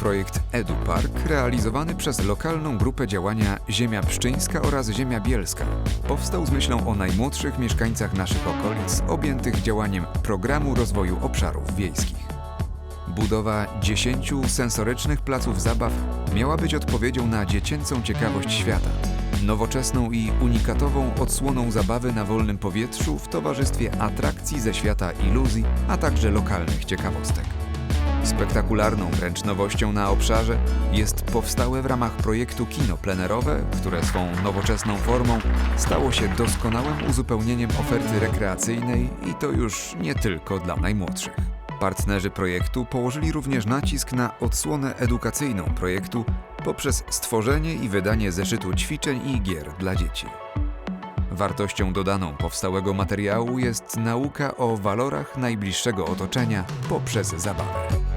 projekt EduPark realizowany przez lokalną grupę działania Ziemia Pszczyńska oraz Ziemia Bielska. Powstał z myślą o najmłodszych mieszkańcach naszych okolic objętych działaniem Programu Rozwoju Obszarów Wiejskich. Budowa 10 sensorycznych placów zabaw miała być odpowiedzią na dziecięcą ciekawość świata, nowoczesną i unikatową odsłoną zabawy na wolnym powietrzu w towarzystwie atrakcji ze świata iluzji, a także lokalnych ciekawostek. Spektakularną wręcz nowością na obszarze jest powstałe w ramach projektu kino plenerowe, które swą nowoczesną formą stało się doskonałym uzupełnieniem oferty rekreacyjnej i to już nie tylko dla najmłodszych. Partnerzy projektu położyli również nacisk na odsłonę edukacyjną projektu poprzez stworzenie i wydanie zeszytu ćwiczeń i gier dla dzieci. Wartością dodaną powstałego materiału jest nauka o walorach najbliższego otoczenia poprzez zabawę.